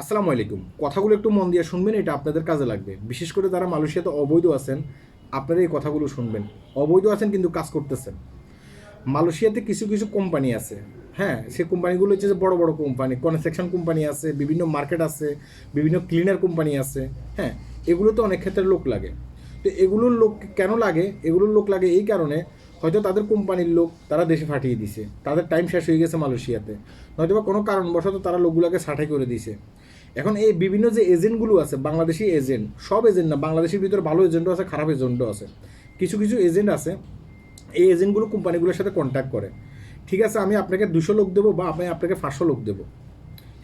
আসসালামু আলাইকুম। কথাগুলো একটু মন দিয়ে শুনবেন, এটা আপনাদের কাজে লাগবে। বিশেষ করে যারা মালয়েশিয়াতে অবৈধ আছেন, আপনারা এই কথাগুলো শুনবেন। অবৈধ আছেন কিন্তু কাজ করতেছেন। মালয়েশিয়াতে কিছু কিছু কোম্পানি আছে। হ্যাঁ সেই কোম্পানিগুলো হচ্ছে যে বড় বড় কোম্পানি, কনস্ট্রাকশন কোম্পানি আছে, বিভিন্ন মার্কেট আছে, বিভিন্ন ক্লিনার কোম্পানি আছে। হ্যাঁ এগুলোতে অনেক ক্ষেত্রে লোক লাগে। তো এগুলোর লোক কেন লাগে? এগুলোর লোক লাগে এই কারণে হয়তো তাদের কোম্পানির লোক তারা দেশে ফাটিয়ে দিছে। তাদের টাইম শেষ হয়ে গেছে মালয়েশিয়াতে। নয়তো বা কোনো কারণবশত তারা লোকগুলোকে ছাঁটাই করে দিছে। এখন এই বিভিন্ন যে এজেন্টগুলো আছে, বাংলাদেশি এজেন্ট সব এজেন্ট না, বাংলাদেশের ভিতরে ভালো এজেন্টও আছে, খারাপ এজেন্টও আছে। কিছু কিছু এজেন্ট আছে, এই এজেন্টগুলো কোম্পানিগুলোর সাথে কন্ট্যাক্ট করে। ঠিক আছে, আমি আপনাকে দুশো লোক দেবো বা আমি আপনাকে পাঁচশো লোক দেবো।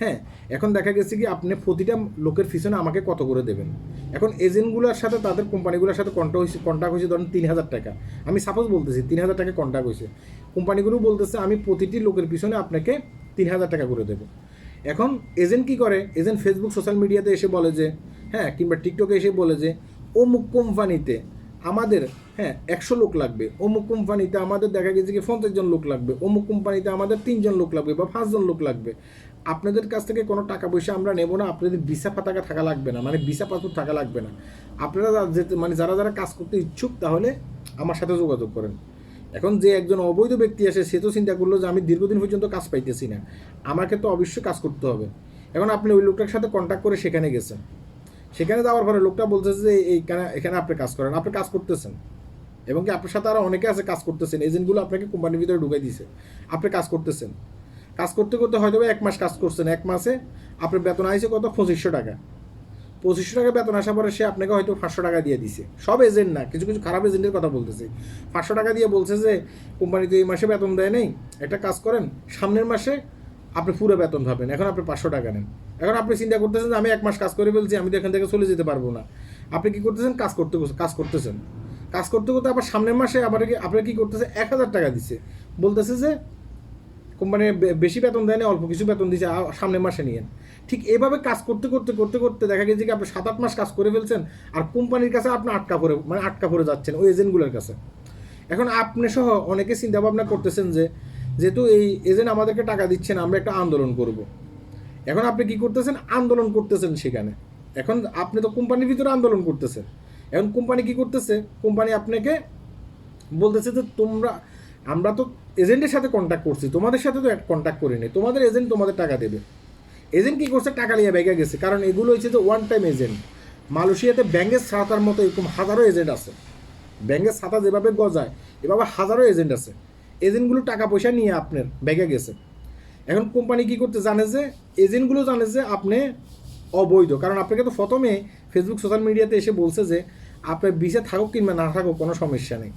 হ্যাঁ এখন দেখা গেছে কি, আপনি প্রতিটা লোকের পিছনে আমাকে কত করে দেবেন? এখন এজেন্টগুলোর সাথে তাদের কোম্পানিগুলোর সাথে কন্ট্যাক্ট হয়েছে কন্ট্যাক্ট হয়েছে ধরুন তিন হাজার টাকা। আমি সাপোজ বলতেছি, তিন হাজার টাকা কন্ট্যাক্ট হয়েছে কোম্পানিগুলো বলতেছে, আমি প্রতিটি লোকের পিছনে আপনাকে তিন হাজার টাকা করে দেবো। এখন এজেন্ট কি করে? এজেন্ট ফেসবুক সোশ্যাল মিডিয়াতে এসে বলে যে হ্যাঁ কিংবা টিকটকে এসে বলে যে, অমুক কোম্পানিতে আমাদের হ্যাঁ একশো লোক লাগবে। অমুক কোম্পানিতে আমাদের দেখা গেছে কি পঞ্চাশ জন লোক লাগবে। অমুক কোম্পানিতে আমাদের তিনজন লোক লাগবে বা পাঁচজন লোক লাগবে। আপনাদের কাছ থেকে কোনো টাকা পয়সা আমরা নেব না, আপনাদের ভিসা পাতাকা থাকা লাগবে না মানে ভিসা পাসপোর্ট থাকা লাগবে না। আপনারা যা- মানে যারা যারা কাজ করতে ইচ্ছুক, তাহলে আমার সাথে যোগাযোগ করেন। এখন যে একজন অবৈধ ব্যক্তি আসে সে তো চিন্তা করল যে আমি দীর্ঘদিন পর্যন্ত কাজ পাইতেছি না। আমাকে তো অবশ্যই কাজ করতে হবে। এখন আপনি ওই লোকটার সাথে কন্ট্যাক্ট করে সেখানে গেছেন। সেখানে যাওয়ার পরে লোকটা বলতেছে যে এইখানে এখানে আপনি কাজ করেন, আপনি কাজ করতেছেন। এবং কি আপনার সাথে আরও অনেকে আছে কাজ করতেছেন, এজেন্টগুলো আপনাকে কোম্পানির ভিতরে ঢুকাই দিছে। আপনি কাজ করতেছেন। কাজ করতে করতে হয়তো এক মাস কাজ করছেন, এক মাসে। আপনার বেতন আইছে কত? পঁচিশশো টাকা। পঁচিশশো টাকা বেতন আসার পরে সে আপনাকে হয়তো পাঁচশো টাকা দিয়ে দিছে। সব এজেন্ট না, কিছু কিছু খারাপ এজেন্টের কথা বলতেছে। পাঁচশো টাকা দিয়ে বলছে যে, কোম্পানি তো এই মাসে বেতন দেয় নেই, একটা কাজ করেন, সামনের মাসে আপনি পুরো বেতন পাবেন, এখন আপনি পাঁচশো টাকা নেন। এখন আপনি চিন্তা করতেছেন যে, আমি এক মাস কাজ করে ফেলছি, আমি তো এখান থেকে চলে যেতে পারব না। আপনি কি করতেছেন? কাজ করতে কাজ করতেছেন। কাজ করতে করতে আবার সামনের মাসে আবার কি, আপনার কি করতেছে? এক হাজার টাকা দিচ্ছে বলতেছে যে কোম্পানি বেশি বেতন দেয় না, অল্প কিছু বেতন দিয়েছে সামনের মাসে নিয়েন ঠিক এভাবে কাজ করতে করতে করতে করতে দেখা গেছে কি আপনি সাত আট মাস কাজ করে ফেলছেন, আর কোম্পানির কাছে আপনি আটকা পড়ে মানে আটকা পড়ে যাচ্ছেন ওই এজেন্টগুলোর কাছে। এখন আপনি সহ অনেকে চিন্তা ভাবনা করতেছেন যে, যেহেতু এই এজেন্ট আমাদেরকে টাকা দিচ্ছেন আমরা একটা আন্দোলন করব। এখন আপনি কি করতেছেন? আন্দোলন করতেছেন সেখানে। এখন আপনি তো কোম্পানির ভিতরে আন্দোলন করতেছেন। এখন কোম্পানি কি করতেছে? কোম্পানি আপনাকে বলতেছে যে তোমরা আমরা তো এজেন্টের সাথে কন্ট্যাক্ট করছি, তোমাদের সাথে তো কন্ট্যাক্ট করিনি। তোমাদের এজেন্ট তোমাদের টাকা দেবে। এজেন্ট কী করছে? টাকা নিয়ে ব্যাগে গেছে। কারণ এগুলো হচ্ছে যে ওয়ান টাইম এজেন্ট মালয়েশিয়াতে ব্যাঙ্গের ছাতার মতো এরকম হাজারো এজেন্ট আছে। ব্যাঙ্গের ছাতা যেভাবে গজায়, এভাবে হাজারো এজেন্ট আছে। এজেন্টগুলো টাকা পয়সা নিয়ে আপনার ব্যাগে গেছে। এখন কোম্পানি কি করতে জানে যে, এজেন্টগুলো জানে যে আপনি অবৈধ। কারণ আপনাকে তো প্রথমে ফেসবুক সোশ্যাল মিডিয়াতে এসে বলছে যে, আপনার বিষে থাকুক কিংবা না থাকুক কোনো সমস্যা নেই।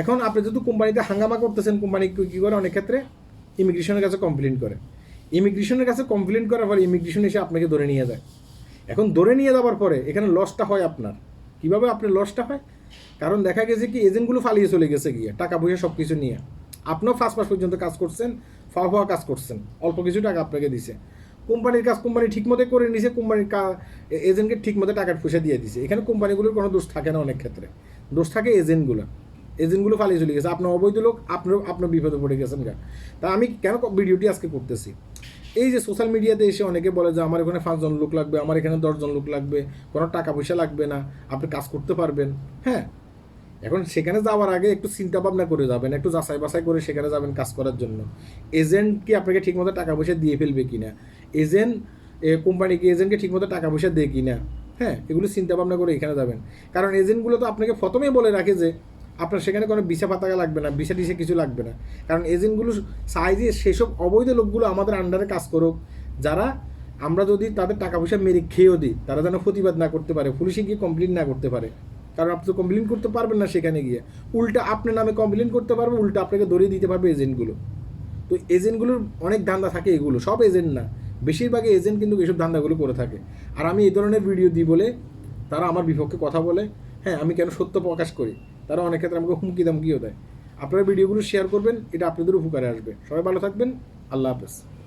এখন আপনি যেহেতু কোম্পানিতে হাঙ্গামা করতেছেন, কোম্পানি কী করে? অনেক ক্ষেত্রে ইমিগ্রেশনের কাছে কমপ্লেন করে। ইমিগ্রেশনের কাছে কমপ্লেন করার পরে ইমিগ্রেশন এসে আপনাকে ধরে নিয়ে যায়। এখন ধরে নিয়ে যাওয়ার পরে এখানে লসটা হয় আপনার। কীভাবে আপনার লসটা হয়? কারণ দেখা গেছে কি এজেন্টগুলো ফালিয়ে চলে গেছে গিয়ে, টাকা পয়সা সব কিছু নিয়ে। আপনিও ফার্স্ট মাস পর্যন্ত কাজ করছেন ফাওয়া ফাওয়া কাজ করছেন, অল্প কিছু টাকা আপনাকে দিছে। কোম্পানির কাজ কোম্পানি ঠিকমতো করে নিছে, কোম্পানির এজেন্টকে ঠিকমতো টাকার পয়সা দিয়ে দিছে। এখানে কোম্পানিগুলোর কোনো দোষ থাকে না অনেক ক্ষেত্রে। দোষ থাকে এজেন্টগুলো এজেন্টগুলো ফালিয়ে চলে গেছে। আপনার অবৈধ লোক, আপনার আপনার বিপদে পড়ে গেছেন গা। তা আমি কেন ভিডিওটি আজকে করতেছি? এই যে সোশ্যাল মিডিয়াতে এসে অনেকে বলে যে, আমার এখানে পাঁচজন লোক লাগবে, আমার এখানে দশজন লোক লাগবে, কোনো টাকা পয়সা লাগবে না, আপনি কাজ করতে পারবেন। হ্যাঁ এখন সেখানে যাওয়ার আগে একটু চিন্তা ভাবনা করে যাবেন, একটু যাচাই বাছাই করে সেখানে যাবেন কাজ করার জন্য। এজেন্ট কি আপনাকে ঠিকমতো টাকা পয়সা দিয়ে ফেলবে কিনা? এজেন্ট কোম্পানি কি এজেন্টকে ঠিকমতো টাকা পয়সা দেয় কি না হ্যাঁ এগুলো চিন্তা ভাবনা করে এখানে যাবেন। কারণ এজেন্টগুলো তো আপনাকে প্রথমেই বলে রাখে যে আপনার সেখানে কোনো বিছা পাতাকা লাগবে না বিছা টিসা কিছু লাগবে না। কারণ এজেন্টগুলো যে সেসব অবৈধ লোকগুলো আমাদের আন্ডারে কাজ করুক, যারা আমরা যদি তাদের টাকা পয়সা মেরে খেয়েও দিই, তারা যেন প্রতিবাদ না করতে পারে, পুলিশে গিয়ে কমপ্লেন না করতে পারে। কারণ আপনি তো কমপ্লেন করতে পারবেন না সেখানে গিয়ে। উল্টা আপনার নামে কমপ্লেন করতে পারবে উল্টা আপনাকে ধরিয়ে দিতে পারবে এজেন্টগুলো তো এজেন্টগুলোর অনেক ধান্দা থাকে এগুলো, সব এজেন্ট না। বেশিরভাগই এজেন্ট কিন্তু এসব ধান্দাগুলো করে থাকে। আর আমি এই ধরনের ভিডিও দিই বলে তারা আমার বিপক্ষে কথা বলে হ্যাঁ আমি কেন সত্য প্রকাশ করি? তারা অনেক ক্ষেত্রে আমাকে হুমকি দামকিও দেয়। আপনারা ভিডিওগুলো শেয়ার করবেন, এটা আপনাদের উপকারে আসবে। সবাই ভালো থাকবেন, আল্লাহ হাফেজ।